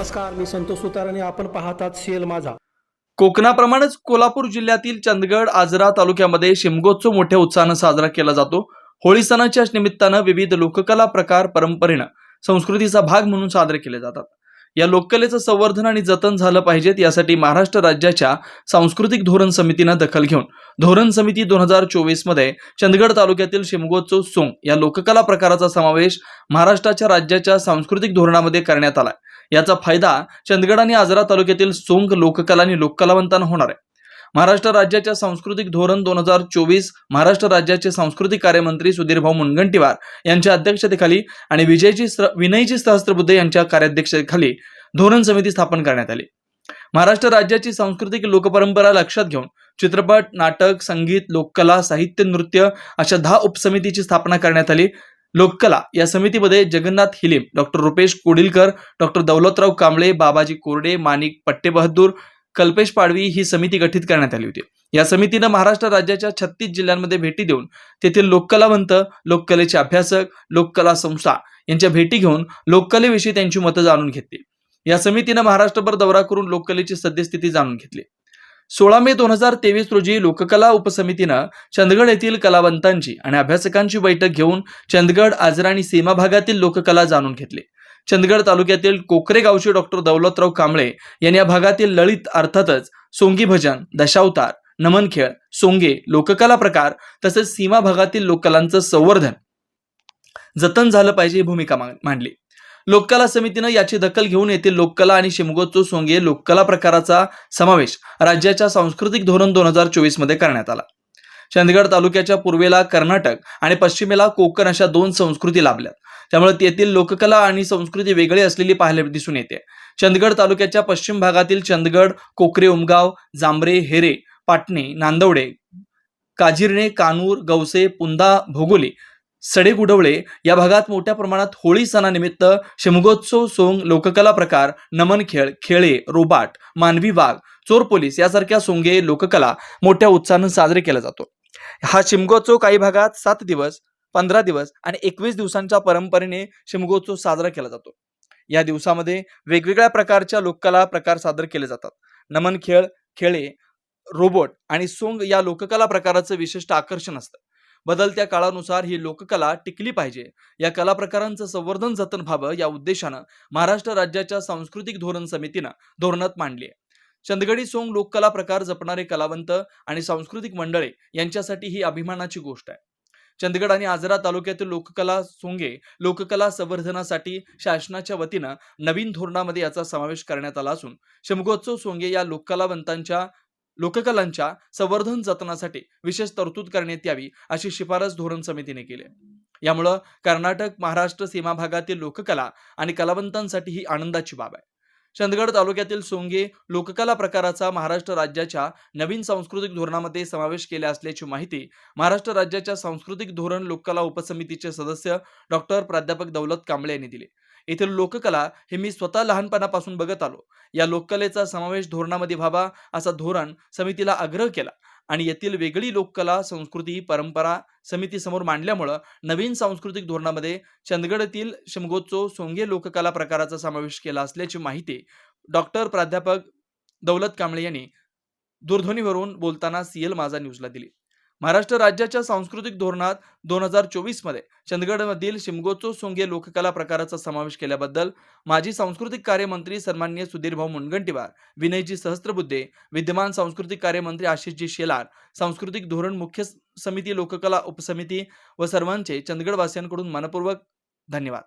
नमस्कार मी संतोष सुतार आणि आपण पाहतात सीएल माझा. कोकणाप्रमाणेच कोल्हापूर जिल्ह्यातील चंदगड आजरा तालुक्यामध्ये शिमगोत्सव मोठ्या उत्साहानं साजरा केला जातो. होळी सणाच्या निमित्तानं विविध लोककला प्रकार परंपरेनं संस्कृतीचा भाग म्हणून साजरे केले जातात. या लोककलेचं संवर्धन आणि जतन झालं पाहिजेत यासाठी महाराष्ट्र राज्याच्या सांस्कृतिक धोरण समितीनं दखल घेऊन धोरण समिती दोन हजार चोवीसमध्ये चंदगड तालुक्यातील शिमगोत्सव सोंग या लोककला प्रकाराचा समावेश महाराष्ट्राच्या राज्याच्या सांस्कृतिक धोरणामध्ये करण्यात आला याचा फायदा चंदगड आणि आजरा तालुक्यातील सोंग लोककला आणि लोककलावंतांना होणार आहे. महाराष्ट्र राज्याच्या सांस्कृतिक धोरण दोन हजार चोवीस महाराष्ट्र राज्याचे सांस्कृतिक कार्यमंत्री सुधीरभाऊ मुनगंटीवार यांच्या अध्यक्षतेखाली आणि विजयजी विनयजी सहस्त्रबुद्धे यांच्या कार्याध्यक्षतेखाली धोरण समिती स्थापन करण्यात आली. महाराष्ट्र राज्याची सांस्कृतिक लोकपरंपरा लक्षात घेऊन चित्रपट नाटक संगीत लोककला साहित्य नृत्य अशा दहा उपसमितीची स्थापना करण्यात आली. लोककला या समितीमध्ये जगन्नाथ हिलेम डॉक्टर रुपेश कोडिलकर डॉक्टर दौलतराव कांबळे बाबाजी कोरडे माणिक पट्टे बहादूर कल्पेश पाडवी ही समिती गठीत करण्यात आली होती. या समितीनं महाराष्ट्र राज्याच्या छत्तीस जिल्ह्यांमध्ये भेटी देऊन तेथील लोककलावंत लोककलेचे अभ्यासक लोककला संस्था यांच्या भेटी घेऊन लोककलेविषयी त्यांची मतं जाणून घेतली. या समितीनं महाराष्ट्रभर दौरा करून लोककलेची सद्यस्थिती जाणून घेतली. सोळा मे दोन हजार तेवीस रोजी लोककला उपसमितीनं चंदगड येथील कलावंतांची आणि अभ्यासकांची बैठक घेऊन चंदगड आजरा आणि सीमा भागातील लोककला जाणून घेतली. चंदगड तालुक्यातील कोकरे गावचे डॉक्टर दौलतराव कांबळे यांनी या भागातील ललित अर्थातच सोंगी भजन दशावतार नमनखेळ सोंगे लोककला प्रकार तसेच सीमा भागातील लोककलांचं संवर्धन जतन झालं पाहिजे ही भूमिका मांडली. लोककला समितीनं याची दखल घेऊन येथील लोककला आणि शिमगोत्सव सोंगे लोककला प्रकाराचा समावेश राज्याच्या सांस्कृतिक धोरण दोन हजार चोवीसमध्ये करण्यात आला. चंदगड तालुक्याच्या पूर्वेला कर्नाटक आणि पश्चिमेला कोकण अशा दोन संस्कृती लाभल्या त्यामुळे तेथील लोककला आणि संस्कृती वेगळी असलेली पाहायला दिसून येते. चंदगड तालुक्याच्या पश्चिम भागातील चंदगड कोकरे उमगाव जांभरे हेरे पाटणे नांदवडे काजिरणे कानूर गवसे पुंदा भोगोली सडेगुडवळे या भागात मोठ्या प्रमाणात होळी सणानिमित्त शिमगोत्सव सोंग लोककला प्रकार नमन खेळ खेळे रोबाट मानवी वाघ चोर पोलीस यासारख्या सोंगे लोककला मोठ्या उत्साहानं साजरे केला जातो. हा शिमगोत्सव काही भागात सात दिवस पंधरा दिवस आणि एकवीस दिवसांच्या परंपरेने शिमगोत्सव साजरा केला जातो. या दिवसामध्ये वेगवेगळ्या प्रकारच्या लोककला प्रकार सादर केले जातात. नमन खेळ खेळे रोबोट आणि सोंग या लोककला प्रकाराचं विशिष्ट आकर्षण असतं. बदलत्या काळानुसार ही लोककला टिकली पाहिजे. या कला प्रकारांचं संवर्धन जतन व्हावं या उद्देशानं महाराष्ट्र राज्याच्या सांस्कृतिक धोरण समितीनं धोरणात मांडली आहे. चंदगडी सोंग लोककला प्रकार जपणारे कलावंत आणि सांस्कृतिक मंडळे यांच्यासाठी ही अभिमानाची गोष्ट आहे. चंदगड आणि आजरा तालुक्यातील लोककला सोंगे लोककला संवर्धनासाठी शासनाच्या वतीनं नवीन धोरणामध्ये याचा समावेश करण्यात आला असून शिमगोत्सव सोंगे या लोककलावंतांच्या लोककलांच्या संवर्धन जतनासाठी विशेष तरतूद करण्यात यावी अशी शिफारस धोरण समितीने केली. यामुळं कर्नाटक महाराष्ट्र सीमा भागातील लोककला आणि कलावंतांसाठी ही आनंदाची बाब आहे. चंदगड तालुक्यातील सोंगे लोककला प्रकाराचा महाराष्ट्र राज्याच्या नवीन सांस्कृतिक धोरणामध्ये समावेश केला असल्याची माहिती महाराष्ट्र राज्याच्या सांस्कृतिक धोरण लोककला उपसमितीचे सदस्य डॉक्टर प्राध्यापक दौलत कांबळे यांनी दिली. येथील लोककला हे मी स्वतः लहानपणापासून बघत आलो. या लोककलेचा समावेश धोरणामध्ये व्हावा असा धोरण समितीला आग्रह केला आणि येथील वेगळी लोककला संस्कृती परंपरा समितीसमोर मांडल्यामुळं नवीन सांस्कृतिक धोरणामध्ये चंदगडतील शमगोत्सव शिमगोत्सव सोंगे लोककला प्रकाराचा समावेश केला असल्याची माहिती डॉक्टर प्राध्यापक दौलत कांबळे यांनी दूरध्वनीवरून बोलताना सीएल माझा न्यूजला दिली. महाराष्ट्र राज्याच्या सांस्कृतिक धोरणात दोन हजार चोवीसमध्ये चंदगडमधील शिमगोत्सव सोंगे लोककला प्रकाराचा समावेश केल्याबद्दल माजी सांस्कृतिक कार्यमंत्री सन्माननीय सुधीरभाऊ मुनगंटीवार विनयजी सहस्त्रबुद्धे विद्यमान सांस्कृतिक कार्यमंत्री आशिषजी शेलार सांस्कृतिक धोरण मुख्य समिती लोककला उपसमिती व सर्वांचे चंदगडवासियांकडून मनपूर्वक धन्यवाद.